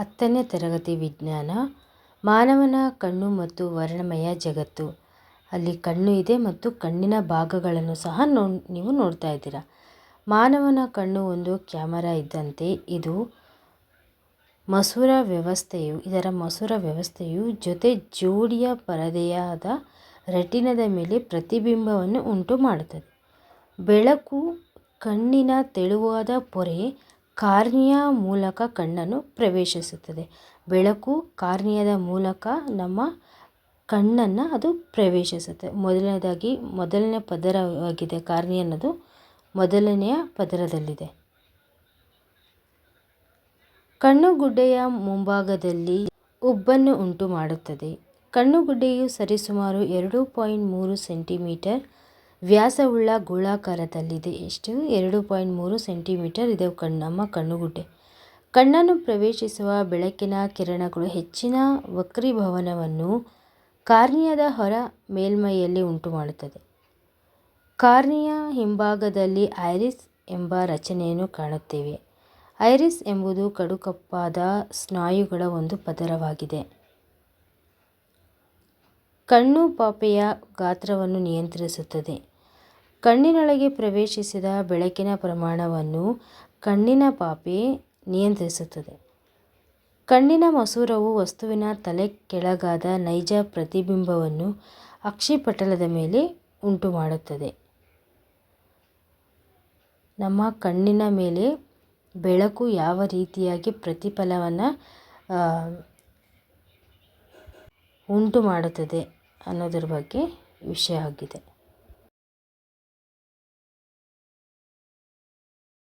ಹತ್ತನೇ ತರಗತಿ ವಿಜ್ಞಾನ, ಮಾನವನ ಕಣ್ಣು ಮತ್ತು ವರ್ಣಮಯ ಜಗತ್ತು. ಅಲ್ಲಿ ಕಣ್ಣು ಇದೆ ಮತ್ತು ಕಣ್ಣಿನ ಭಾಗಗಳನ್ನು ಸಹ ನೋ, ನೀವು ನೋಡ್ತಾ ಇದ್ದೀರಾ. ಮಾನವನ ಕಣ್ಣು ಒಂದು ಕ್ಯಾಮರಾ ಇದ್ದಂತೆ, ಇದು ಮಸೂರ ವ್ಯವಸ್ಥೆಯು, ಇದರ ಮಸೂರ ವ್ಯವಸ್ಥೆಯು ಜೊತೆ ಜೋಡಿಯ ಪರದೆಯಾದ ರೆಟಿನದ ಮೇಲೆ ಪ್ರತಿಬಿಂಬವನ್ನು ಉಂಟು ಮಾಡುತ್ತದೆ ಬೆಳಕು ಕಣ್ಣಿನ ತೆಳುವಾದ ಪೊರೆ ಕಾರ್ನಿಯಾ ಮೂಲಕ ಕಣ್ಣನ್ನು ಪ್ರವೇಶಿಸುತ್ತದೆ. ಬೆಳಕು ಕಾರ್ನಿಯದ ಮೂಲಕ ನಮ್ಮ ಕಣ್ಣನ್ನು ಅದು ಪ್ರವೇಶಿಸುತ್ತೆ. ಮೊದಲನೇದಾಗಿ ಮೊದಲನೇ ಪದರವಾಗಿದೆ ಕಾರ್ನಿ ಅನ್ನೋದು. ಮೊದಲನೆಯ ಪದರದಲ್ಲಿದೆ. ಕಣ್ಣುಗುಡ್ಡೆಯ ಮುಂಭಾಗದಲ್ಲಿ ಉಬ್ಬನ್ನು ಉಂಟು ಮಾಡುತ್ತದೆ ಕಣ್ಣುಗುಡ್ಡೆಯು ಸರಿಸುಮಾರು ಎರಡು ಪಾಯಿಂಟ್ ಮೂರು ಸೆಂಟಿಮೀಟರ್ ವ್ಯಾಸವುಳ್ಳ ಗೋಳಾಕಾರದಲ್ಲಿದೆ. ಎಷ್ಟು? ಎರಡು ಪಾಯಿಂಟ್ ಮೂರು ಸೆಂಟಿಮೀಟರ್. ಇದೆ ಕಣ್ಣು ನಮ್ಮ ಕಣ್ಣುಗುಡ್ಡೆ. ಕಣ್ಣನ್ನು ಪ್ರವೇಶಿಸುವ ಬೆಳಕಿನ ಕಿರಣಗಳು ಹೆಚ್ಚಿನ ವಕ್ರೀಭವನವನ್ನು ಕಾರ್ನಿಯಾದ ಹೊರ ಮೇಲ್ಮೈಯಲ್ಲಿ ಉಂಟುಮಾಡುತ್ತದೆ. ಕಾರ್ನಿಯ ಹಿಂಭಾಗದಲ್ಲಿ ಐರಿಸ್ ಎಂಬ ರಚನೆಯನ್ನು ಕಾಣುತ್ತೇವೆ. ಐರಿಸ್ ಎಂಬುದು ಕಡುಕಪ್ಪಾದ ಸ್ನಾಯುಗಳ ಒಂದು ಪದರವಾಗಿದೆ. ಕಣ್ಣು ಪಾಪೆಯ ಗಾತ್ರವನ್ನು ನಿಯಂತ್ರಿಸುತ್ತದೆ. ಕಣ್ಣಿನೊಳಗೆ ಪ್ರವೇಶಿಸಿದ ಬೆಳಕಿನ ಪ್ರಮಾಣವನ್ನು ಕಣ್ಣಿನ ಪಾಪೆ ನಿಯಂತ್ರಿಸುತ್ತದೆ. ಕಣ್ಣಿನ ಮಸೂರವು ವಸ್ತುವಿನ ತಲೆ ಕೆಳಗಾದ ನೈಜ ಪ್ರತಿಬಿಂಬವನ್ನು ಅಕ್ಷಿಪಟಲದ ಮೇಲೆ ಉಂಟುಮಾಡುತ್ತದೆ. ನಮ್ಮ ಕಣ್ಣಿನ ಮೇಲೆ ಬೆಳಕು ಯಾವ ರೀತಿಯಾಗಿ ಪ್ರತಿಫಲವನ್ನು ಉಂಟು ಮಾಡುತ್ತದೆ ಅನ್ನೋದ್ರ ಬಗ್ಗೆ ವಿಷಯ ಆಗಿದೆ.